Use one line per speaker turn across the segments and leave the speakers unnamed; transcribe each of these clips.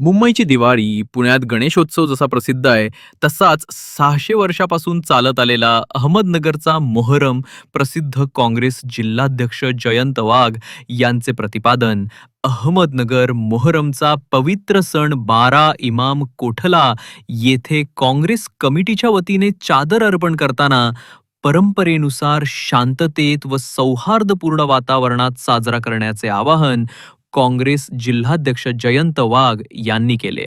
मुंबईची दिवाळी पुण्यात गणेशोत्सव जसा प्रसिद्ध आहे तसाच सहाशे वर्षापासून चालत आलेला अहमदनगरचा मोहरम प्रसिद्ध काँग्रेस जिल्हाध्यक्ष जयंत वाघ यांचे प्रतिपादन. अहमदनगर मोहरमचा पवित्र सण बारा इमाम कोठला येथे काँग्रेस कमिटीच्या वतीने चादर अर्पण करताना परंपरेनुसार शांततेत व सौहार्दपूर्ण वातावरणात साजरा करण्याचे आवाहन काँग्रेस जिल्हाध्यक्ष जयंत वाघ यांनी केले.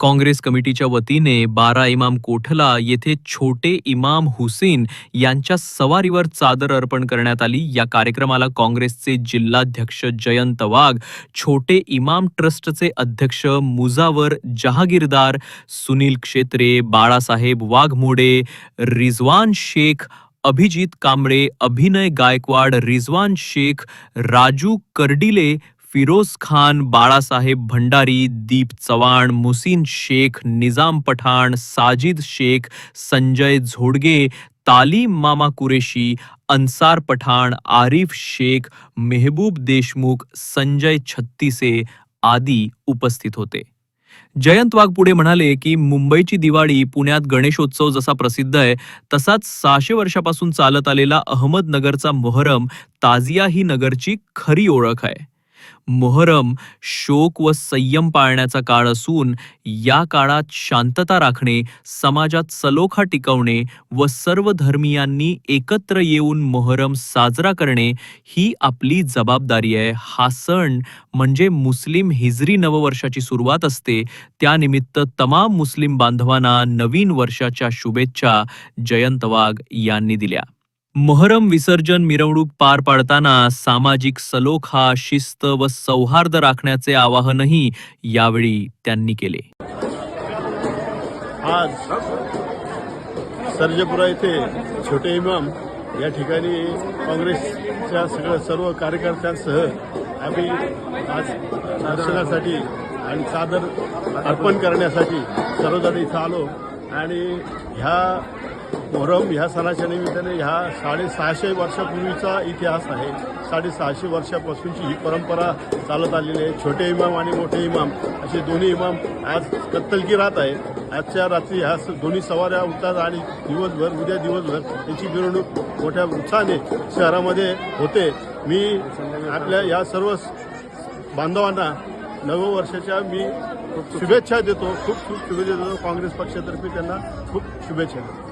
काँग्रेस कमिटीच्या वतीने बारा इमाम कोठला येथे छोटे इमाम हुसेन यांच्या सवारीवर चादर अर्पण करण्यात आली. या कार्यक्रमाला काँग्रेसचे जिल्हाध्यक्ष जयंत वाघ छोटे इमाम ट्रस्टचे अध्यक्ष मुजावर जहागीरदार सुनील क्षेत्रे बाळासाहेब वाघमोडे रिझवान शेख अभिजित कांबळे अभिनय गायकवाड रिझवान शेख राजू कर्डिले फिरोज खान बाळासाहेब भंडारी दीप चव्हाण मुसीन शेख निजाम पठाण साजिद शेख संजय झोडगे तालीम मामा कुरेशी अन्सार पठाण आरिफ शेख मेहबूब देशमुख संजय छत्तीसे आदी उपस्थित होते. जयंत वाघ पुढे म्हणाले की मुंबईची दिवाळी पुण्यात गणेशोत्सव जसा प्रसिद्ध आहे तसाच सहाशे वर्षापासून चालत आलेला अहमदनगरचा मोहरम ताजिया ही नगरची खरी ओळख आहे. मोहरम शोक व संयम पाळण्याचा काळ असून या काळात शांतता राखणे समाजात सलोखा टिकवणे व सर्व धर्मियांनी एकत्र येऊन मोहरम साजरा करणे ही आपली जबाबदारी आहे. हा सण म्हणजे मुस्लिम हिजरी नववर्षाची सुरुवात असते. त्यानिमित्त तमाम मुस्लिम बांधवांना नवीन वर्षाच्या शुभेच्छा जयंत वाघ यांनी दिल्या. मोहरम विसर्जन मिरवणूक पार पाडताना सामाजिक सलोखा शिस्त व सौहार्द राखण्याचे आवाहनही यावेळी त्यांनी केले.
आज सर्जपुरा येथे छोटे इमाम या ठिकाणी काँग्रेसच्या सगळ्या सर्व कार्यकर्त्यांसह आम्ही आज दर्शनासाठी आणि सादर अर्पण करण्यासाठी सर्वजण इथं आलो. आणि ह्या मोहरम ह्या सणाच्या निमित्ताने ह्या साडेसहाशे वर्षापूर्वीचा इतिहास आहे. साडेसहाशे वर्षापासूनची ही परंपरा चालत आलेली आहे. छोटे इमाम आणि मोठे इमाम असे दोन्ही इमाम आज कत्तलकी राहत आहे. आजच्या रात्री ह्या स- दोन्ही सवाऱ्या उठतात आणि दिवसभर उद्या दिवसभर त्यांची मिरवणूक मोठ्या उत्साहाने शहरामध्ये होते. मी आपल्या या सर्व बांधवांना नववर्षाच्या मी शुभेच्छा देतो. खूप खूप शुभेच्छा देतो काँग्रेस पक्षातर्फे त्यांना खूप शुभेच्छा देतो.